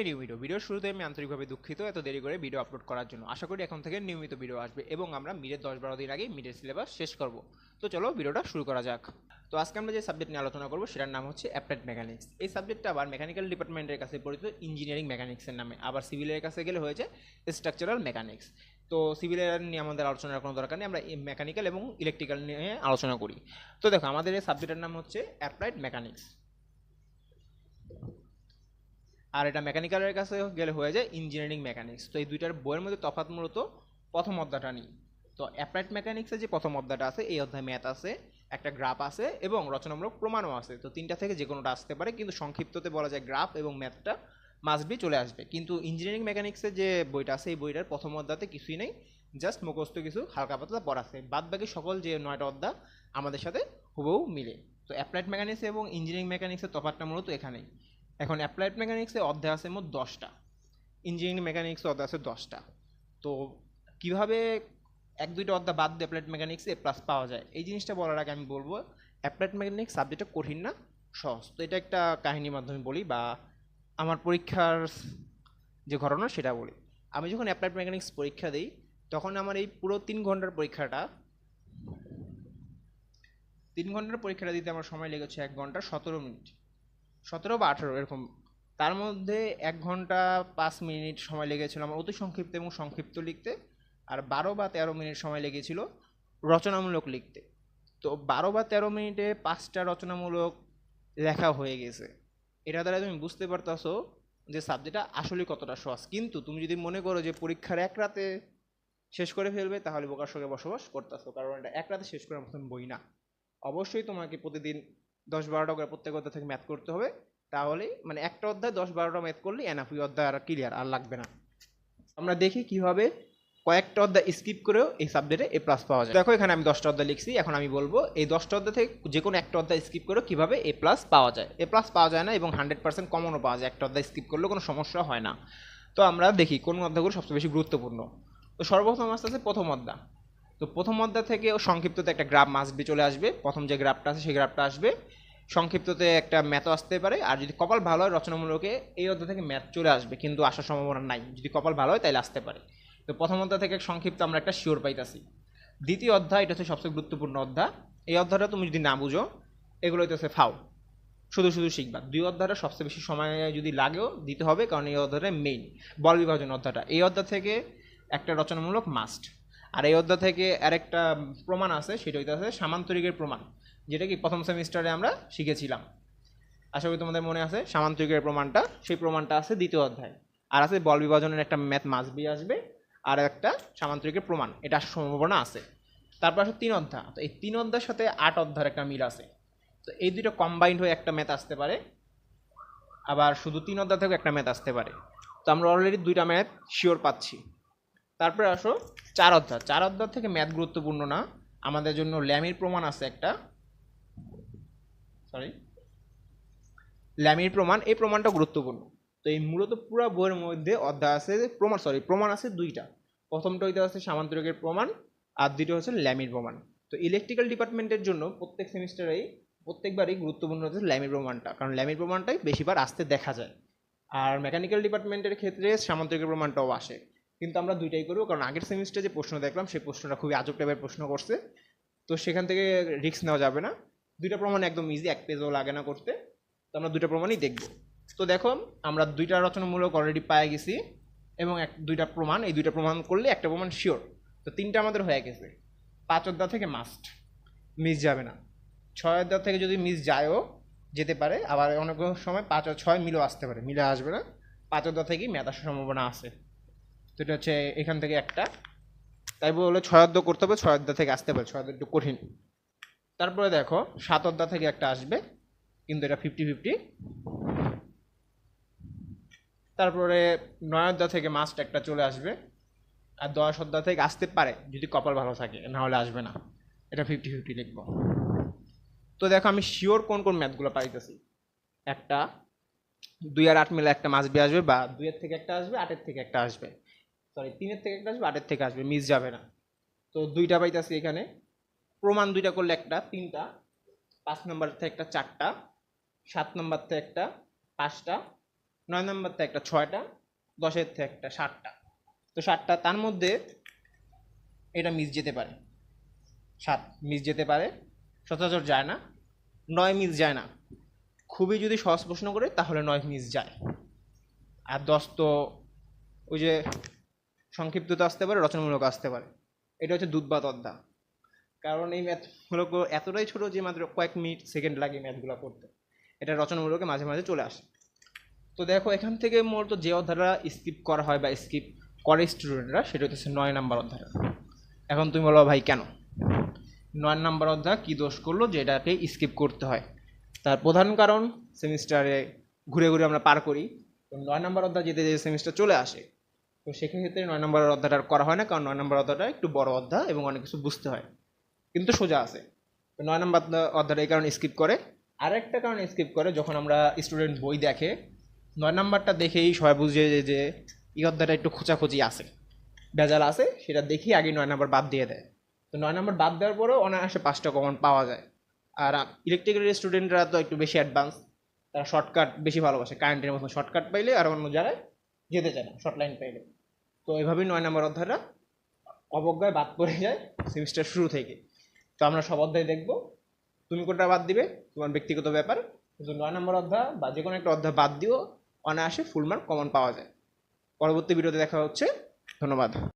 আমি নিয়মিত ভিডিওর শুরুতে আমি আন্তরিকভাবে দুঃখিত, এত দেরি করে ভিডিও আপলোড করার জন্য। আশা করি এখন থেকে নিয়মিত ভিডিও আসবে এবং আমরা মিডের দশ বারো দিন আগে মিডের সিলেবাস শেষ করব। তো চলো ভিডিওটা শুরু করা যাক। তো আজকে আমরা যে সাবজেক্ট নিয়ে আলোচনা করব সেটার নাম হচ্ছে অ্যাপ্লাইড মেকানিক্স এই সাবজেক্টটা আবার মেকানিক্যাল ডিপার্টমেন্টের কাছে পরিচিত ইঞ্জিনিয়ারিং মেকানিক্সের নামে। আবার সিভিলের কাছে গেলে হয়েছে স্ট্রাকচারাল মেকানিক্স তো সিভিলের নিয়ে আমাদের আলোচনার কোনো দরকার নেই, আমরা মেকানিক্যাল এবং ইলেকট্রিক্যাল নিয়ে আলোচনা করি। তো দেখো, আমাদের এই সাবজেক্টের নাম হচ্ছে অ্যাপ্লাইড মেকানিক্স আর এটা মেকানিক্যালের কাছে গেলে হয়ে যায় ইঞ্জিনিয়ারিং মেকানিক্স। তো এই দুইটার বইয়ের মধ্যে তফাৎ মূলত প্রথম অধ্যায়টা নিই তো অ্যাপ্লাইড মেকানিক্সের যে প্রথম অধ্যায়টা আছে, এই অধ্যায় ম্যাথ আছে, একটা গ্রাফ আছে এবং রচনামূলক প্রমাণও আছে। তো তিনটা থেকে যে কোনোটা আসতে পারে, কিন্তু সংক্ষিপ্ততে বলা যায় গ্রাফ এবং ম্যাথটা মাস্ট বি চলে আসবে। কিন্তু ইঞ্জিনিয়ারিং মেকানিক্সের যে বইটা আছে, এই বইটার প্রথম অধ্যায়তে কিছুই নেই জাস্ট মুখস্থ কিছু হালকা পাতলা পড়া আছে। বাদ বাকি সকল যে নয়টা অধ্যায় আমাদের সাথে হুবহু মিলে। তো অ্যাপ্লাইড মেকানিক্স এবং ইঞ্জিনিয়ারিং মেকানিক্সের তফাৎটা মূলত এখানেই। এখন অ্যাপ্লাইড মেকানিক্সে অধ্যায় আছে মোট দশটা। ইঞ্জিনিয়ারিং মেকানিক্সে অধ্যায় আছে দশটা। তো কীভাবে এক দুইটা অধ্যায় বাদ দিয়ে অ্যাপ্লাইড মেকানিক্সে প্লাস পাওয়া যায়? এই জিনিসটা বলার আগে আমি বলব, অ্যাপ্লাইড মেকানিক্স সাবজেক্টটা কঠিন না, সহজ। তো এটা একটা কাহিনীর মাধ্যমে বলি বা আমার পরীক্ষার যে ঘটনা সেটা বলি। আমি যখন অ্যাপ্লাইড মেকানিক্স পরীক্ষা দিই, তখন আমার এই পুরো তিন ঘণ্টার পরীক্ষাটা, তিন ঘণ্টার পরীক্ষাটা দিতে আমার সময় লেগেছে এক ঘণ্টা সতেরো মিনিট। সতেরো বা আঠেরো, এরকম। তার মধ্যে এক ঘণ্টা পাঁচ মিনিট সময় লেগেছিল আমার অতি সংক্ষিপ্ত এবং সংক্ষিপ্ত লিখতে, আর বারো বা তেরো মিনিট সময় লেগেছিল রচনামূলক লিখতে। তো বারো বা তেরো মিনিটে পাঁচটা রচনামূলক লেখা হয়ে গেছে। এটা দ্বারা তুমি বুঝতে পারতাছো যে সাবজেক্টটা আসলে কতটা সহজ। কিন্তু তুমি যদি মনে করো যে পরীক্ষার এক রাতে শেষ করে ফেলবে, তাহলে সঙ্গে বসবাস করতেছো। কারণ এটা এক রাতে শেষ করার মতন বই না। অবশ্যই তোমাকে প্রতিদিন দশ বারোটা করে প্রত্যেক অধ্যায় থেকে ম্যাথ করতে হবে। তাহলেই মানে একটা অধ্যায় দশ বারোটা ম্যাথ করলে এনাফি অধ্যায় আর ক্লিয়ার আর লাগবে না। আমরা দেখি কীভাবে কয়েকটা অধ্যায় স্কিপ করেও এই সাবজেক্টে এ প্লাস পাওয়া যায়। দেখো, এখানে আমি দশটা অধ্যায় লিখছি, এখন আমি বলব, এই দশটা অধ্যায় থেকে যে কোনো একটা অধ্যায় স্কিপ করেও কীভাবে এ প্লাস পাওয়া যায়? এ প্লাস পাওয়া যায় না এবং হান্ড্রেড পার্সেন্ট কমনও পাওয়া যায়। একটা অধ্যায় স্কিপ করলেও কোনো সমস্যা হয় না। তো আমরা দেখি কোন অধ্যায়গুলো সবচেয়ে বেশি গুরুত্বপূর্ণ। তো সর্বপ্রথম আসতে আছে প্রথম অধ্যায়। তো প্রথম অধ্যায় থেকে সংক্ষিপ্ততে একটা গ্রাফ মাস্ট বি চলে আসবে। প্রথম যে গ্রাফটা আছে, সেই গ্রাফটা আসবে। সংক্ষিপ্ততে একটা ম্যাথও আসতে পারে। আর যদি কপাল ভালো হয়, রচনামূলকে এই অধ্যায় থেকে ম্যাথ চলে আসবে, কিন্তু আসার সম্ভাবনা নাই। যদি কপাল ভালো হয় তাহলে আসতে পারে। তো প্রথম অধ্যায় থেকে সংক্ষিপ্ত আমরা একটা শিওর পাইতাছি। দ্বিতীয় অধ্যায়, এটা হচ্ছে সবচেয়ে গুরুত্বপূর্ণ অধ্যায়। এই অধ্যায়টা তুমি যদি না বুঝো, এগুলো হইতেছে ফাও শুধু শুধু শিখবা। দুই অধ্যায়টা সবচেয়ে বেশি সময় যদি লাগেও, দিতে হবে, কারণ এই অধ্যায়টা মেইন বল বিভাজন অধ্যায়টা। এই অধ্যায় থেকে একটা রচনামূলক মাস্ট আর এই অধ্যায় থেকে আরেকটা প্রমাণ আছে, সেটা হইতেছে সামান্তরিকের প্রমাণ, যেটা কি প্রথম সেমিস্টারে আমরা শিখেছিলাম। আশা করি তোমাদের মনে আছে, সামান্তরিকের প্রমাণটা, সেই প্রমাণটা আছে দ্বিতীয় অধ্যায়। আর আছে বল বিভাজনের একটা ম্যাথ মাস্ট বি আসবে, আর একটা সামান্তরিকের প্রমাণ, এটা সম্ভাবনা আছে। তারপর আসে তিন অধ্যায়, তো এই তিন অধ্যায়ের সাথে আট অধ্যায়ের একটা মিল আছে। তো এই দুটো কম্বাইন্ড হয়ে একটা ম্যাথ আসতে পারে, আবার শুধু তিন অধ্যায় থেকে একটা ম্যাথ আসতে পারে। তো আমরা অলরেডি দুইটা ম্যাথ শিওর পাচ্ছি। তারপরে আসো চার অধ্যায়। চার অধ্যায় থেকে ম্যাথ গুরুত্বপূর্ণ না। আমাদের জন্য ল্যামির প্রমাণ আছে একটা। সরি ল্যামির প্রমাণ, এই প্রমাণটা গুরুত্বপূর্ণ। তো এই মূলত পুরো বইয়ের মধ্যে অধ্যায় আছে প্রমাণ সরি প্রমাণ আছে দুইটা। প্রথমটা হইতে আছে সামান্তরিকের প্রমাণ, আর দ্বিতীয় হচ্ছে ল্যামির প্রমাণ। তো ইলেকট্রিক্যাল ডিপার্টমেন্টের জন্য প্রত্যেক সেমিস্টারেই প্রত্যেকবারই গুরুত্বপূর্ণ হচ্ছে ল্যামির প্রমাণটা। কারণ ল্যামির প্রমাণটাই বেশিবার আসতে দেখা যায়। আর মেকানিক্যাল ডিপার্টমেন্টের ক্ষেত্রে সামান্তরিকের প্রমাণটাও আসে। কিন্তু আমরা দুইটাই করব। কারণ আগের সেমিস্টারে যে প্রশ্ন দেখলাম, সেই প্রশ্নটা খুবই আজব টাইপের প্রশ্ন করছে। তো সেখান থেকে রিস্ক নেওয়া যাবে না। দুইটা প্রমাণ একদম ইজি এক পেজও লাগে না করতে। তো আমরা দুইটা প্রমাণই দেখব। তো দেখো, আমরা দুইটা রচনামূলক অলরেডি পায়ে গেছি এবং এক, দুইটা প্রমাণ। এই দুইটা প্রমাণ করলে একটা প্রমাণ শিওর তো তিনটা আমাদের হয়ে গেছে। পাঁচ অধ্যায় থেকে মাস্ট মিস যাবে না। ছয় অধ্যায় থেকে যদি মিস যায়ও, যেতে পারে। আবার অনেক সময় পাঁচ ছয় মিলেও আসতে পারে। মিলে আসবে না। পাঁচ অধ্যায় থেকেই আসার সম্ভাবনা আছে। তো এটা হচ্ছে এখান থেকে একটা। তাই বলে ছয় অধ্যায় করতে হবে, ছয় থেকে আসতে পারে, ছয় অধ্যায় একটু কঠিন। তারপরে দেখো, সাত অধ্যায় থেকে একটা আসবে, কিন্তু এটা ফিফটি ফিফটি তারপরে নয় অধ্যায় থেকে মাস্ট একটা চলে আসবে, আর দশ অধ্যায় থেকে আসতে পারে, যদি কপাল ভালো থাকে না হলে আসবে না। এটা ফিফটি ফিফটি লিখব। তো দেখো, আমি শিওর কোন কোন ম্যাথগুলো পাইতেছি। একটা, দুই আর আট মিলে একটা মাস বি আসবে, বা দুইয়ের থেকে একটা আসবে, আটের থেকে একটা আসবে। সরি তিনের থেকে একটা আসবে, আটের থেকে আসবে মিস যাবে না। তো দুইটা পাইতেছি এখানে। প্রমাণ দুইটা করলে একটা, তিনটা। পাঁচ নম্বর থেকে একটা চারটা, সাত নম্বর থেকে একটা পাঁচটা, নয় নম্বর থেকে একটা ছয়টা, দশের থেকে একটা ষাটটা তো ষাটটা তার মধ্যে এটা মিস যেতে পারে। সাত মিস যেতে পারে। সচরাচর যায় না। নয় মিস যায় না। খুবই যদি সহজ প্রশ্ন করে, তাহলে নয় মিস যায়। আর দশ তো ওই যে সংক্ষিপ্ততা আসতে পারে, রচনামূলক আসতে পারে। এটা হচ্ছে দুধ বা অধ্যা কারণ এই ম্যাথগুলো এতটাই ছোট যে মাত্র কয়েক মিনিট সেকেন্ড লাগে ম্যাথগুলো করতে এটা রচনামূলকে মাঝে মাঝে চলে আসে। তো দেখো, এখান থেকে মূলত যে অধ্যায়টা স্কিপ করা হয় বা স্কিপ করে স্টুডেন্টরা সেটা হচ্ছে নয় নাম্বার অধ্যায় এখন তুমি বলো ভাই, কেন? নয় নাম্বার অধ্যায় কী দোষ করল যে এটাকে স্কিপ করতে হয়? তার প্রধান কারণ সেমিস্টারে ঘুরে ঘুরে আমরা পার করি। নয় নাম্বার অধ্যায় যেতে যে সেমিস্টার চলে আসে। তো সেক্ষেত্রে নয় নম্বর অধ্যায়টা করা হয় না, কারণ নয় নম্বর অধ্যায়টা একটু বড় অধ্যায় এবং অনেক কিছু বুঝতে হয়। কিন্তু সোজা আছে। তো নয় নম্বর অধ্যায়টা এই কারণে স্কিপ করে। আরেকটা কারণে স্কিপ করে, যখন আমরা স্টুডেন্ট বই দেখে, নয় নম্বরটা দেখেই সবাই বুঝে যে এই অধ্যায়টা একটু খোঁচাখুচি আছে। ভেজাল আছে, সেটা দেখেই আগে নয় নম্বর বাদ দিয়ে দেয়। তো নয় নম্বর বাদ দেওয়ার পরেও অনায়াসে পাঁচটা কমন পাওয়া যায়। আর ইলেকট্রিক্যাল স্টুডেন্টরা তো একটু বেশি অ্যাডভান্স তারা শর্টকাট বেশি ভালোবাসে। কারেন্টের মতো শর্টকাট পাইলে আর অন্য জায়গায় যেতে চায় না শর্ট লাইন পাইলে তো এভাবেই নয় নম্বর অধ্যায়টা অবজ্ঞায় বাদ পড়ে যায় সেমিস্টার শুরু থেকে। তো আমরা সব অধ্যায় দেখব। তুমি কোনটা বাদ দিবে? তোমার ব্যক্তিগত ব্যাপার। কিন্তু নয় নম্বর অধ্যায় বা যে কোনো একটা অধ্যায় বাদ দিও অনায়াসে ফুল মার্ক কমন পাওয়া যায়। পরবর্তী ভিডিওতে দেখা হচ্ছে। ধন্যবাদ।